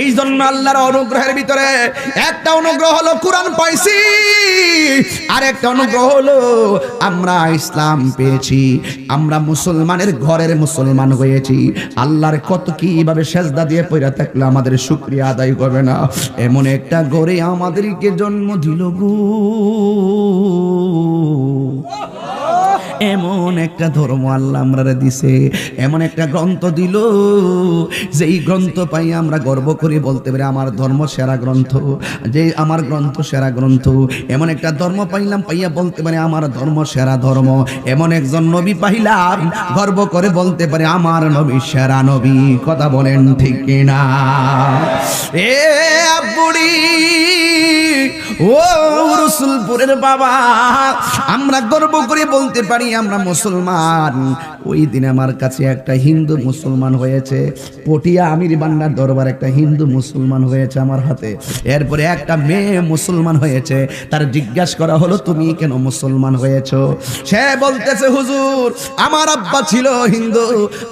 এই জন্য আল্লাহর অনুগ্রহের ভিতরে একটা অনুগ্রহ হলো কোরআন পাইছি, আর একটা অনুগ্রহ হলো আমরা ইসলাম পেয়েছি, আমরা মুসলমানের ঘরের মুসলমান হয়েছি। আল্লাহর কত কীভাবে সেজদা দিয়ে পয়রা থাকলে আমাদের শুক্রিয়া আদায় করবে না? এমন একটা গড়ে আমাদেরকে জন্ম দিল গো। এমন একটা ধর্ম আল্লাহ আমরা দিছে, এমন একটা গ্রন্থ দিল, যেই গ্রন্থ পাই আমরা গর্ব করে বলতে পারি, আমার ধর্ম সেরা গ্রন্থ, যে আমার গ্রন্থ সেরা গ্রন্থ। এমন একটা ধর্ম পাইলাম, পাইয়া বলতে পারি, আমার ধর্ম সেরা ধর্ম। এমন একজন নবী পাইলাম, গর্ব করে বলতে পারে, আমার নবী সেরা নবী। কথা বলেন ঠিক কিনা? এ বুড়ি ও রসুলপুরের বাবা, আমরা গর্ব করে বলতে পারি আমরা মুসলমান। ওই দিন আমার কাছে একটা হিন্দু মুসলমান হয়েছে, পটিয়া আমির বান্নার দরবার একটা হিন্দু মুসলমান হয়েছে আমার হাতে। এরপরে একটা মেয়ে মুসলমান হয়েছে, তার জিজ্ঞাসা করা হলো, তুমি কেন মুসলমান হয়েছো? সে বলতেছে, হুজুর, আমার আব্বা ছিল হিন্দু।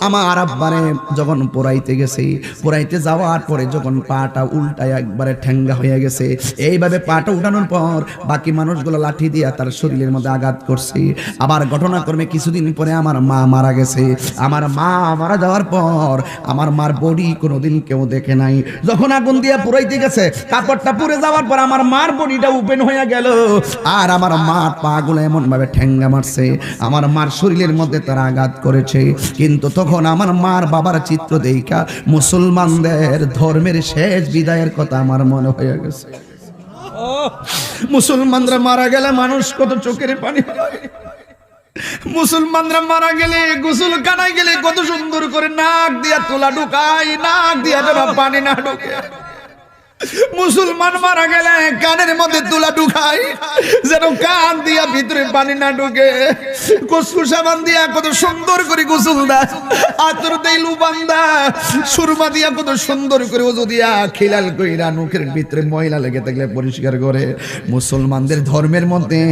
আমার আব্বারে যখন পোড়াইতে গেছে, পোড়াইতে যাওয়ার পরে যখন পাটা উল্টায় একবারে ঠেঙ্গা হয়ে গেছে, এইভাবে পাটা উঠানোর পর বাকি মানুষগুলো লাঠি দিয়ে তার শরীরের মধ্যে আঘাত করছে। আবার ঘটনাক্রমে কিছুদিন পরে আমার মা মারা গেছে। আমার মা মারা যাওয়ার পর আমার মার বডি কোনোদিন কেউ দেখে নাই। যখন আগুন দিয়া পুরাইতে গেছে, কাপড়টা পুড়ে যাওয়ার পর আমার মার বডিটা ওপেন হয়ে গেল। আর আমার মা পাগুলো এমন ভাবে ঠেঙ্গা মারছে। আমার মার শরীরের মধ্যে তারা আঘাত করেছে। কিন্তু তখন আমার মার বাবার চিত্র দেখা মুসলমানদের ধর্মের শেষ বিদায়ের কথা আমার মনে হয়ে গেছে। মুসলমানরা মারা গেলে মানুষ কত চোখের পানি মুসলমানরা মারা গেলে গোসল কানায় গেলে কত সুন্দর করে নাক দিয়া তোলা ঢুকায়, নাক দিয়া যেন পানি না ঢুকে। মুসলমান মারা গেলে কানের মধ্যে তুলা ঢুকাই যেন কান দিয়া ভিতরে পানি না ঢুকে। কসু সাবান দিয়া কত সুন্দর করে গোসল দেয় আতর দেই লুবান্দা সুরমা দিয়া কত সুন্দর করে ওজু দিয়া খিলাল কইরা মুখের ভিতরে ময়লা লেগে থাকলে পরিষ্কার করে। মুসলমানদের ধর্মের মধ্যে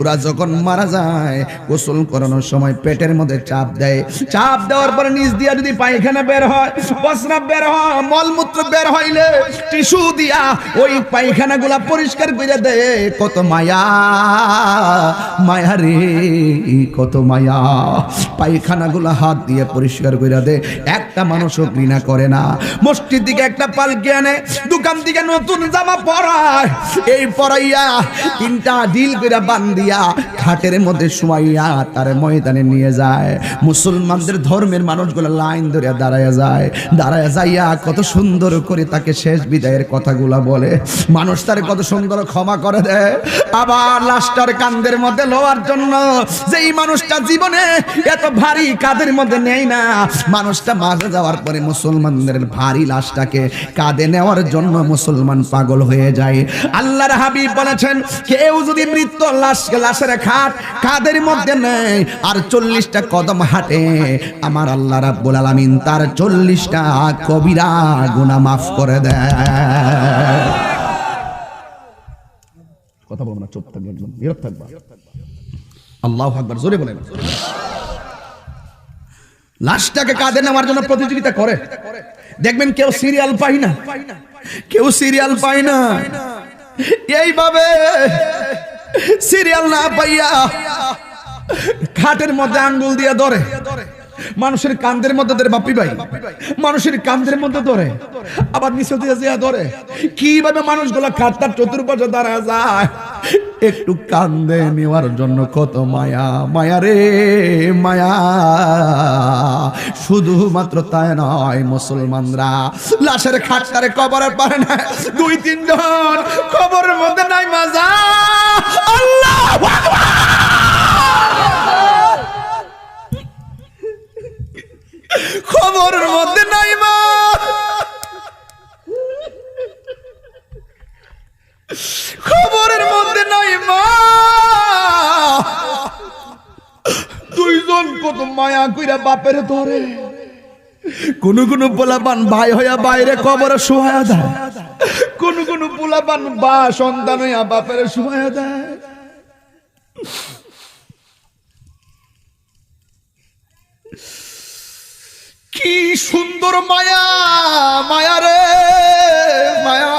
ওরা যখন মারা যায়, গোসল করানোর সময় পেটের মধ্যে চাপ দেয়। চাপ দেওয়ার পরে নিচ দিয়া যদি পায়খানা বের হয় প্রস্রাব বের হয়, মলমূত্র বের হইলে টিস্যু দিয়া ওই পায়খানা গুলা পরিষ্কার করে দে, কত মায়া মায়া রে, কত মায়া। পায়খানা গুলা হাত দিয়ে পরিষ্কার করে দে, একটা মানুষও ঘৃণা করে না। মসজিদ দিকে একটা পালকি আনে, দোকান দিকে নতুন জামা পরায়। এই পরাইয়া তিনটা ডিল করে বান্দিয়া খাটের মধ্যে শুয়াইয়া তার ময়দানে নিয়ে যায়। মুসলমানদের ধর্মের মানুষগুলো লাইন ধরে দাঁড়ায় যায়। দাঁড়ায় যাইয়া কত সুন্দর করে তাকে শেষ বিদায়ের কথাগুলা বলে। মানুষ তার কত সুন্দর ক্ষমা করে দেয়। আবার লাশটার কান্দের মধ্যে লোয়ার জন্য যেই মানুষটা জীবনে এত ভারী কাদের মধ্যে নেই না, মানুষটা মাঝে যাওয়ার পরে মুসলমানদের ভারী লাশটাকে কাঁধে নেওয়ার জন্য মুসলমান পাগল হয়ে যায়। আল্লাহর হাবিব বলেছেন, কেউ যদি মৃত্যু লাশ, লাশের খাট কাদের মধ্যে নেই আর চল্লিশটা কদম হাঁটে, আমার আল্লাহ রাব্বুল আলামিন তার চল্লিশটা কবিরা গুনাহ মাফ করে দেয়। কথা বলব না চুপ থাকবে একদম নীরব থাকবা। আল্লাহ আকবার, জোরে বলেন। লাশটাকে কাঁধে নেওয়ার জন্য প্রতিযোগিতা করে। দেখবেন কেউ সিরিয়াল পাই না। কেউ সিরিয়াল পায় না। এইভাবে সিরিয়াল না পাইয়া খাটের মধ্যে আঙ্গুল দিয়ে ধরে। মানুষের কান্দের মধ্যে ধরে, বাপি ভাই। মানুষের কান্দের মধ্যে ধরে। আবার নিচে দিয়ে ধরে। কীভাবে মানুষগুলো খাটটার চতুর্পাশে দাঁড়া যায়? একটু কান্দে নেওয়ার জন্য কত মায়া। মায়া রে, মায়া। শুধুমাত্র তাই নয়, মুসলমানরা লাশের খাটটারে কবরের পারে না। দুই, তিনজন কবরের মধ্যে নাই মাজা। দুইজন কত মায়া কইরা বাপের ধরে? কোন কোন পোলাপান ভাই হইয়া বাইরে কবরে শোয়া দেয়। কোন কোন পোলাপান বা সন্তান হইয়া বাপের শোয়া দেয়। কি সুন্দর মায়া মায়া রে, মায়া।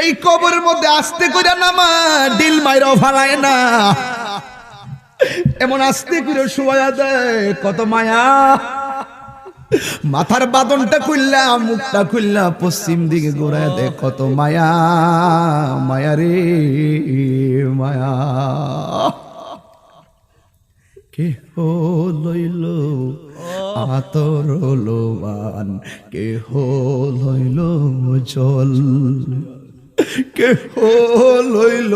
এই কবরের মধ্যে আস্তে করে নামা, ডিল মাইরা ফালায় না। এমন আস্তে করে শোয়া দেয়, কত মায়া। মাথার বাদনটা খুললা, মুখটা খুললা, পশ্চিম দিকে ঘোরায় দে কত মায়া। মায়া রে, মায়া। কে হো লইল আতর লোবান কে হো লইল জল কে হো লইল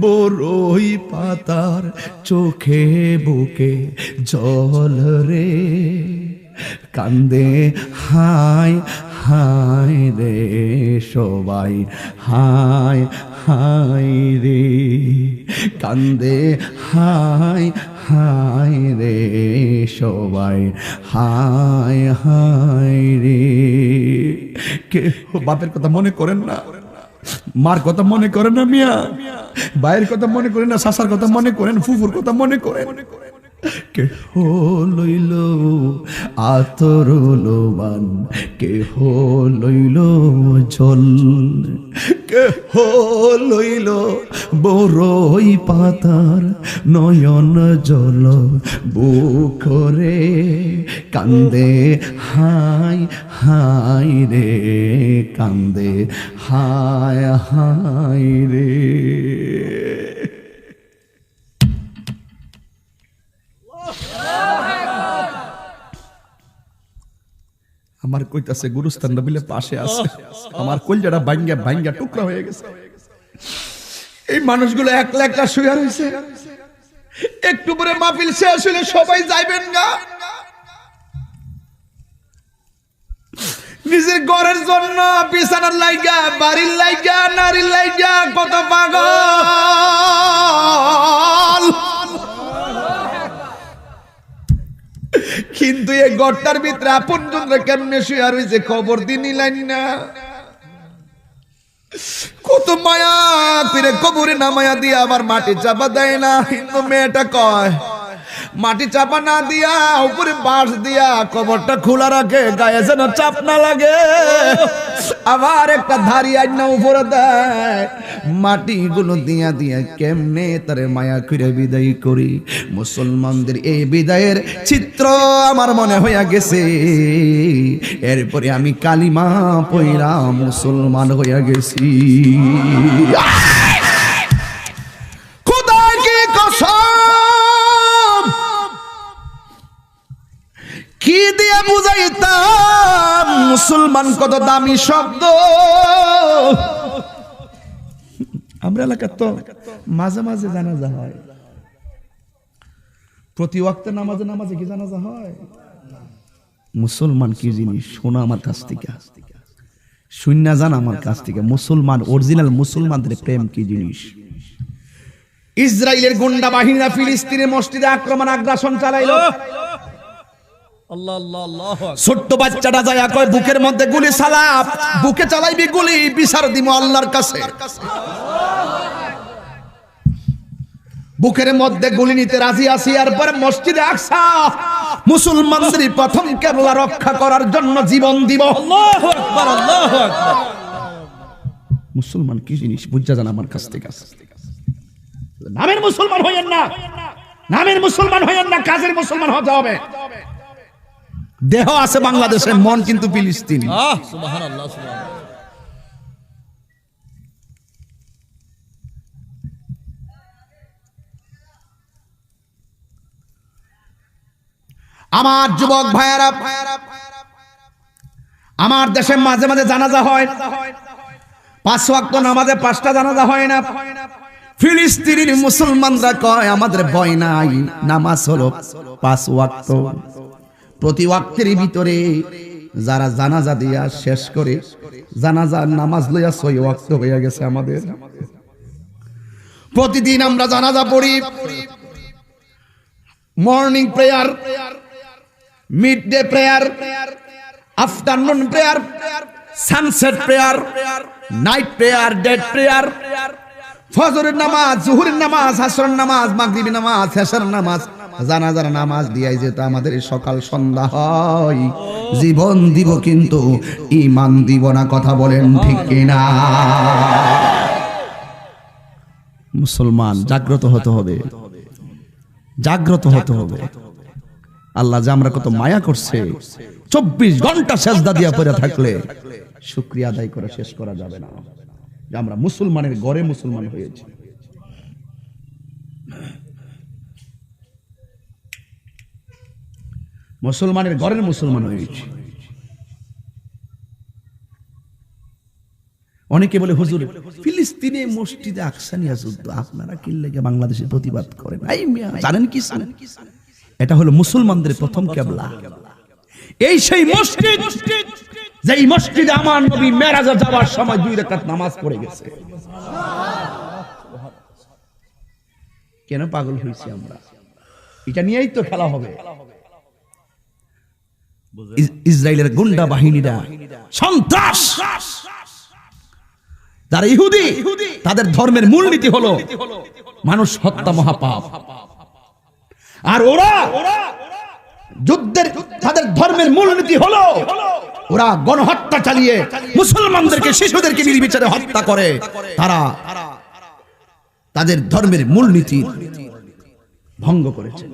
বড়ই পাতার চোখে বুকে জল রে। কান্দে হাই হাই রে সবাই হাই হাই রে। কান্দে হাই হাই রে সবাই হাই হাই রে। কে বাপের কথা মনে করেন না? মার কথা মনে করেন না মিয়া? ভাইয়ের কথা মনে করেন না শাসার কথা মনে করেন, ফুফুর কথা মনে করেন। কে লইল আতর লোবান কে লইল জল কে লইল বড়ই পাতার নয়ন জল, বুকরে কান্দে হাই হাই রে, কান্দে হায় হাই রে। আমার কইতাছে, গুরুস্থান বিলে পাশে আছে। আমার কলজাটা ভাঙ্গা ভাঙ্গা টুকরা হয়ে গেছে। এই মানুষগুলো একলা একলা শুয়ে রয়েছে একটু পরে মাহফিল শেষ হলে সবাই যাইবেন না নিজের ঘরের জন্য বিছানার লাইগা, বাড়ির লাইগা, নারীর লাইগা, কত পাগল। কিন্তু এই গড়টার ভিতরে আপন জনরা কেমনে শুয়ে রয়েছে খবর দিন লাইন না। কত মায়া করে কবরে নামায়া দিয়ে আবার মাটি চাপা দেয় না। কিন্তু মেয়েটা কয় মাটি চাপা না দিয়া, উপরে বাঁশ দিয়া কবরটা খোলা রাখে, গায়ে যেন চাপ না লাগে। আবার একটা ধারি আইনা উপরে দেয় মাটি গুলো দিয়া দিয়া কেমনে তারে মায়া করে বিদায় করি? মুসলমানদের এই বিদায়ের চিত্র আমার মনে হইয়া গেছে। এরপরে আমি কালিমা পইরা মুসলমান হইয়া গেছি। মুসলমান কত দামি শব্দ? আমরা এলাকার তো মাঝে মাঝে জানাজা হয়। প্রতি ওয়াক্তে নামাজে নামাজে কি জানাজা হয়? মুসলমান কি জিনিস? শোনো আমার কাছ থেকে। শূন্য জান আমার কাছ থেকে। মুসলমান অরিজিনাল মুসলমানদের প্রেম কি জিনিস? ইসরায়েলের গুন্ডা বাহিনীরা ফিলিস্তিনের মসজিদে আক্রমণ আগ্রাসন চালাইলো। ছোট্ট বাচ্চাটা যায় কয় বুকের মধ্যে গুলি সালাপ বুকে চালাইবি গুলি বিচার দিব আল্লাহর কাছে। বুকের মধ্যে গুলি নিতে রাজি আছি আর পরে মসজিদে আকসা মুসলমানদের প্রথম কেবলা রক্ষা করার জন্য জীবন দিব। মুসলমান কি জিনিস? বুঝা যান আমার কাছ থেকে। নামের মুসলমান হইয়েন না। নামের মুসলমান হইয়েন না কাজের মুসলমান হতে হবে। দেহ আছে বাংলাদেশের মন কিন্তু ফিলিস্তিনি। আমার যুবক ভাইয়ারা আমার দেশে মাঝে মাঝে জানাজা হয়। পাঁচ ওয়াক্ত নামাজে পাঁচটা জানাজা হয় না। ফিলিস্তিনের মুসলমানরা কয় আমাদের ভয় নাই নামাজ হলো পাঁচ ওয়াক্ত। প্রতি ওয়াক্তের ভিতরে যারা জানাজা দিয়া শেষ করে, জানাজার নামাজ লইয়া ছয় ওয়াক্ত হইয়া গেছে আমাদের। প্রতিদিন আমরা জানাজা পড়ি। Morning prayer mid day prayer, afternoon prayer, sunset prayer, night prayer dead prayer, ফজরের নামাজ, জুহুরের নামাজ, হাসরের নামাজ মাগরিবি নামাজ হেসার নামাজ জানাজার নামাজ দিয়াই যেত আমাদের সকাল সন্ধ্যা হয়, জীবন দিব কিন্তু ইমান দিব না, কথা বলেন ঠিক কিনা? মুসলমান, জাগ্রত হতে হবে। জাগ্রত হতে হবে। আল্লাহ যে আমরা কত মায়া করছে, চব্বিশ ঘণ্টা সেজদা দিয়া পড়ে থাকলে শুক্রিয়া আদায় করে শেষ করা যাবে না। আমরা মুসলমানের গড়ে মুসলমান হয়েছি। মুসলমানের ঘরের মুসলমান হয়েছি অনেকে বলে, হুজুর, ফিলিস্তিনে মসজিদে আকসানিয়া যুদ্ধ, আপনারা কি লেগে বাংলাদেশে প্রতিবাদ করেন? জানেন কি জানেন এটা হলো মুসলমানদের প্রথম কেবলা। এই সেই মসজিদ যেই মসজিদে আমার নবী মেরাজে যাওয়ার সময় দুই রাকাত নামাজ পড়ে গেছে। কেন পাগল হয়েছি আমরা? এটা নিয়েই তো খেলা হবে। ইসরায়েলের গুন্ডা বাহিনীরা সন্ত্রাস! যারা ইহুদি তাদের ধর্মের মূলনীতি হলো মানুষ হত্যা মহাপাপ। আর ওরা যুদ্ধের তাদের ধর্মের মূলনীতি হলো ওরা গণহত্যা চালিয়ে মুসলমানদেরকে শিশুদেরকে নির্বিচারে হত্যা করে। তারা তাদের ধর্মের মূলনীতি ভঙ্গ করেছে।